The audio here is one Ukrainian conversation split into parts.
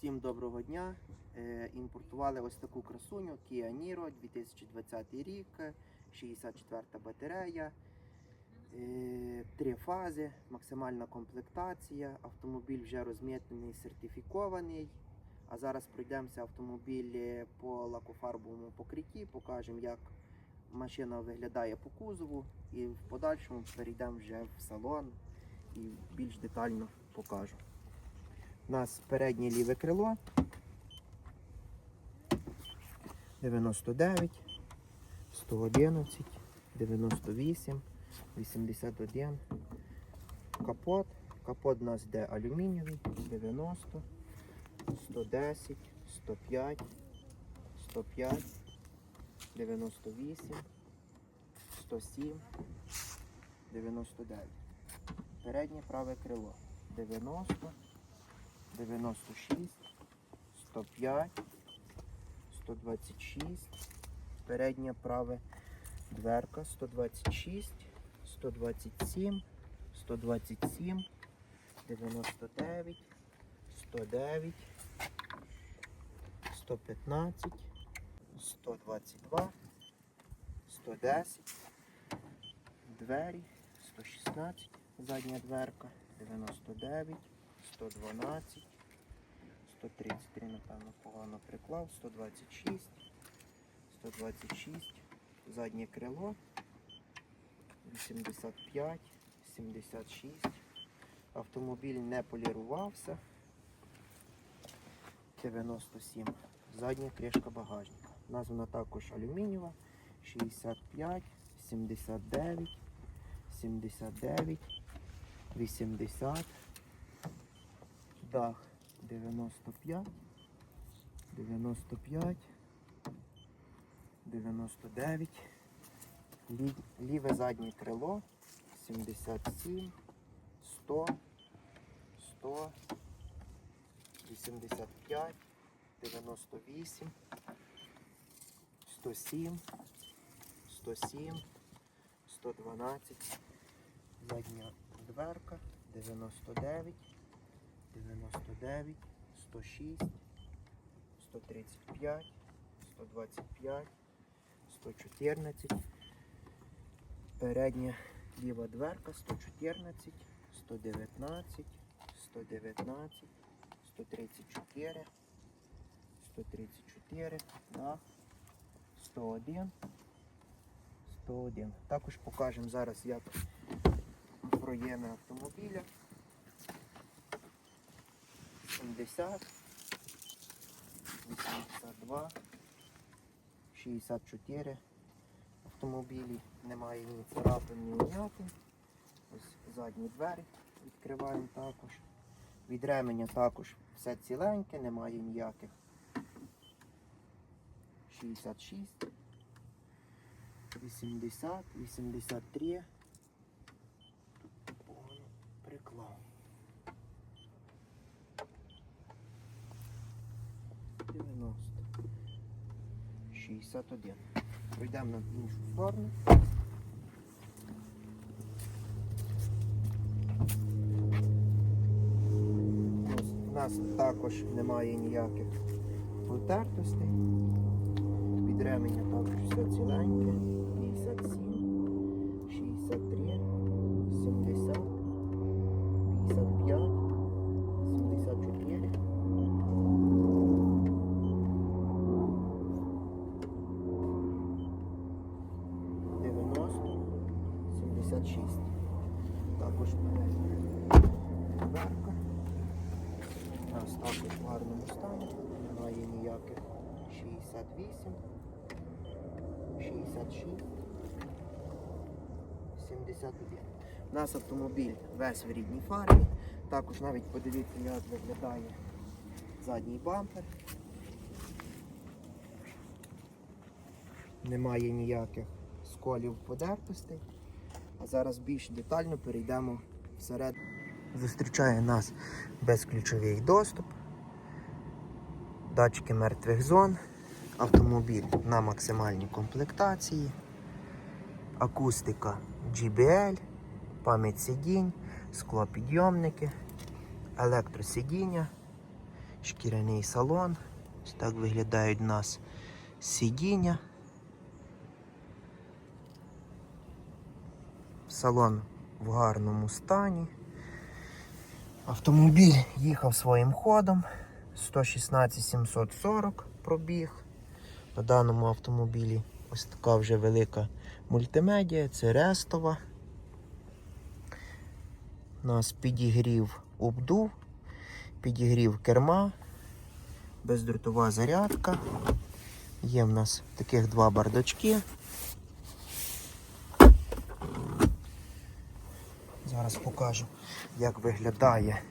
Всім доброго дня. Е, Імпортували ось таку красуню Kia Niro 2020 рік, 64 батарея, е, три фази, максимальна комплектація. Автомобіль вже розмітнений, сертифікований. А зараз пройдемося автомобіль по лакофарбовому покритті, покажемо, як машина виглядає по кузову, і в подальшому перейдемо вже в салон і більш детально покажу. У нас переднє ліве крило 99, 111, 98, 81. Капот. Капот у нас йде алюмінієвий, 90, 110, 105, 105, 98, 107, 99. Переднє праве крило 90. 96, 105, 126, передня праве дверка 126, 127, 127, 99, 109, 115, 122, 110, двері 116, задня дверка 99. 112, 133, напевно, погано приклав, 126, 126, заднє крило, 85, 76. Автомобіль не полірувався. 97. Задня кришка багажника. Названа також алюмінієва. 65, 79, 79, 80. Дах 95, 95, 99, лі- ліве заднє крило 77, 100, 100, 85, 98, 107, 107, 112, задня дверка 99. 99, 106, 135, 125, 114, передня ліва дверка 114, 119, 119, 134, 134, дах, 101, 101. Також покажемо зараз, як проєми автомобіля. 70, 82, 64 автомобілі. Немає ні царапин, ні вмятин. Ось задні двері відкриваємо також. Від ременя також все ціленьке, немає ніяких. 66, 80, 83. Тут погано приклав. 90. 61. Пройдемо на іншу сторону. У нас також немає ніяких потертостей. Від також все ціленьке. 57, 63, сімдесят. Також дверка. У нас також в гарному стані. Немає ніяких 68, 66, 71. У нас автомобіль весь в рідній фарбі. Також навіть подивіться, як виглядає задній бампер. Немає ніяких сколів подертостей. А зараз більш детально перейдемо всередину. Зустрічає нас безключовий доступ, датчики мертвих зон, автомобіль на максимальній комплектації, акустика GBL, пам'ять сидінь, склопідйомники, електросидіння, Шкіряний салон. Ось так виглядають у нас сидіння. Салон в гарному стані. Автомобіль їхав своїм ходом. 116 740 пробіг. На даному автомобілі ось така вже велика мультимедіа, це рестова. У нас підігрів обдув, підігрів керма, бездротова зарядка. Є в нас таких два бардачки. Зараз покажу, як виглядає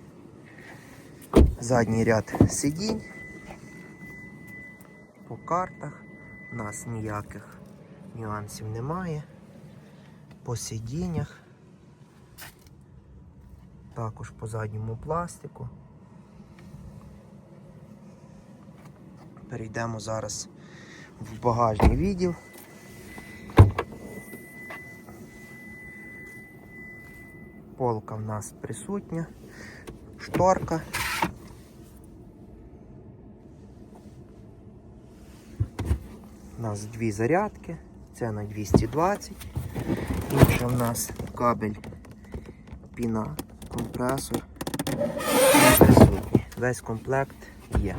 задній ряд сидінь. По картах у нас ніяких нюансів немає. По сидіннях. Також по задньому пластику. Перейдемо зараз в багажний відділ. Полка в нас присутня, шторка. У нас дві зарядки, це на 220. Інша в нас кабель піна, компресор. присутній. Весь комплект є.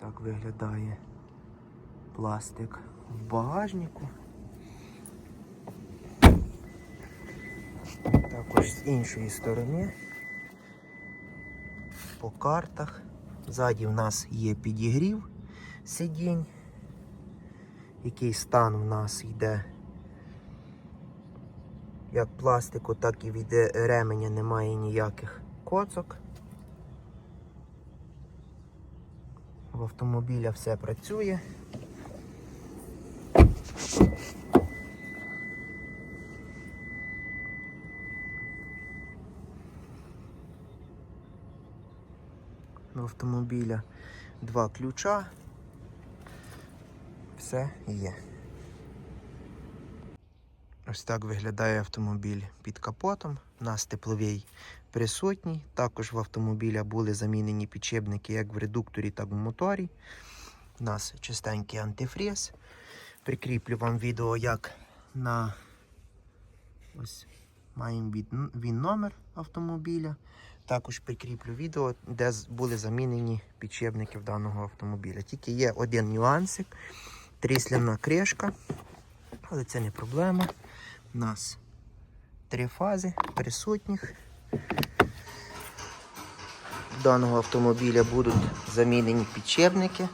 Так виглядає пластик в багажнику. Також з іншої сторони по картах. Ззаді в нас є підігрів сидінь, який стан в нас йде як пластику, так і від ременя немає ніяких коцок. В автомобіля все працює. Автомобіля два ключа. Все є. Ось так виглядає автомобіль під капотом. У нас тепловий присутній. Також в автомобіля були замінені підшипники як в редукторі, так і в моторі. У нас чистенький антифріз. Прикріплю вам відео, як на ось маємо він номер автомобіля. Також прикріплю відео, де були замінені підшипники даного автомобіля. Тільки є один нюансик. Трісляна кришка, але це не проблема. У нас три фази присутніх. Даного автомобіля будуть замінені підшипники,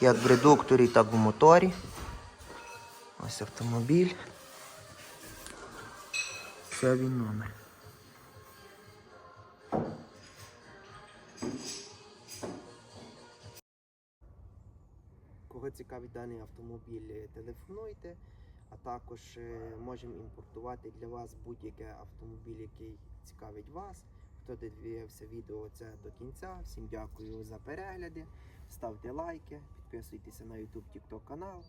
як в редукторі, так і в моторі. Ось автомобіль. Це він номер. Кого цікавить даний автомобіль, е, телефонуйте, а також е, можемо імпортувати для вас будь-який автомобіль, який цікавить вас. Хто дивився відео це до кінця, всім дякую за перегляди. Ставте лайки, підписуйтеся на YouTube, TikTok канал.